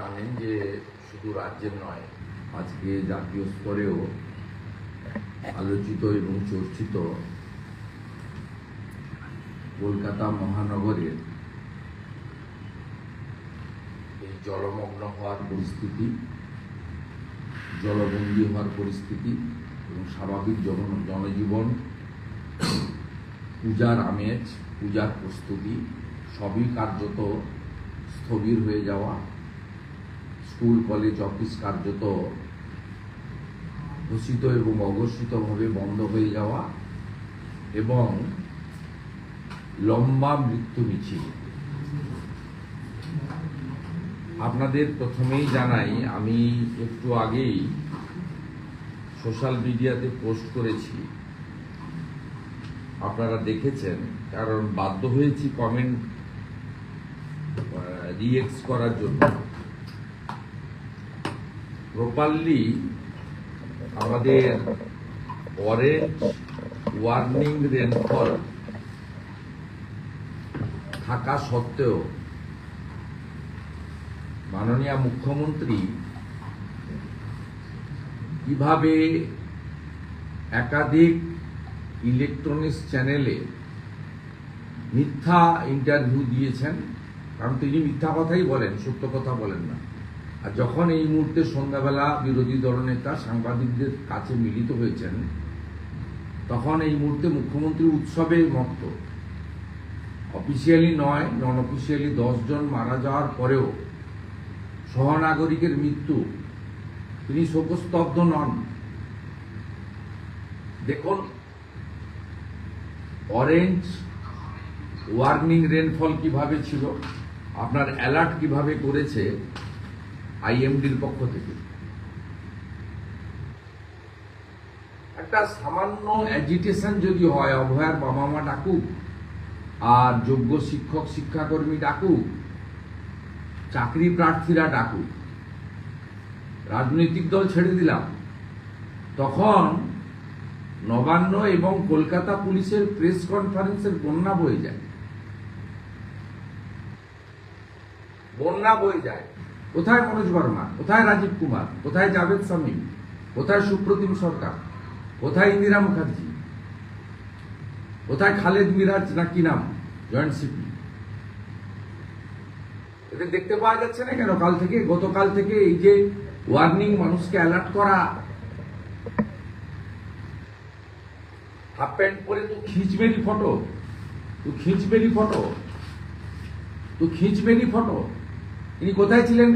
জানেন যে শুধু রাজ্যের নয়, আজকে জাতীয় স্তরেও আলোচিত এবং চর্চিত কলকাতা মহানগরের এই জলমগ্ন হওয়ার পরিস্থিতি, জলবন্দী হওয়ার পরিস্থিতি এবং স্বাভাবিক জন- জনজীবন, পূজার আমেজ, পূজার প্রস্তুতি সবই কার্যত স্থবির হয়ে যাওয়া। স্কুল, কলেজ, অফিস কার্যত ঘোষিত এবং অঘোষিতভাবে বন্ধ হয়ে যাওয়া এবং লম্বা মৃত্যু মিছিল। আপনাদের প্রথমেই জানাই, আমি একটু আগেই সোশ্যাল মিডিয়াতে পোস্ট করেছি। আপনারা দেখেছেন, কারণ বাধ্য হয়েছি কমেন্ট রিয়েক্স করার জন্য। প্রপারলি আমাদের অরেঞ্জ ওয়ার্নিং রেনফল থাকা সত্ত্বেও মাননীয় মুখ্যমন্ত্রী কীভাবে একাধিক ইলেকট্রনিক্স চ্যানেলে মিথ্যা ইন্টারভিউ দিয়েছেন? কারণ তিনি মিথ্যা কথাই বলেন, সত্য কথা বলেন না। আর যখন এই মুহূর্তে সন্ধ্যাবেলা বিরোধী দলনেতা সাংবাদিকদের কাছে মিলিত হয়েছেন, তখন এই মুহূর্তে মুখ্যমন্ত্রী উৎসবে মত্ত। অফিসিয়ালি নয় নন অফিসিয়ালি জন মারা যাওয়ার পরেও সহনাগরিকের মৃত্যু, তিনি শোকস্তব্ধ নন। দেখুন অরেঞ্জ ওয়ার্নিং রেনফল কীভাবে ছিল, আপনার অ্যালার্ট কীভাবে করেছে আইএমডির পক্ষ থেকে। একটা সামান্য অ্যাজিটেশন যদি হয়, অভয়ার বাবা মা ডাকুক, আর যোগ্য শিক্ষক, শিক্ষাকর্মী ডাকুক, চাকরি প্রার্থীরা ডাকুক, রাজনৈতিক দল ছেড়ে দিলাম, তখন নবান্ন এবং কলকাতা পুলিশের প্রেস কনফারেন্সের বন্যা বয়ে যায়। বন্যা বয়ে যায়। কোথায় মনোজ বর্মা? কোথায় রাজীব কুমার? কোথায় জাভেদ সামিম কোথায় সুপ্রতিম সরকার? কোথায় ইন্দিরা মুখার্জি? কোথায় খালেদ মিরাজ না কি নাম? Joint CP. এটা দেখতে পাওয়া যাচ্ছে না কেন? কাল থেকে, গতকাল থেকে এই যে ওয়ার্নিং মানুষকে অ্যালার্ট করা। হাফ প্যান্ট পরে তো খিঁচবেরি ফটো। তো খিঁচবেরি ফটো। তো খিঁচবেরি ফটো। ইনি কোথায় ছিলেন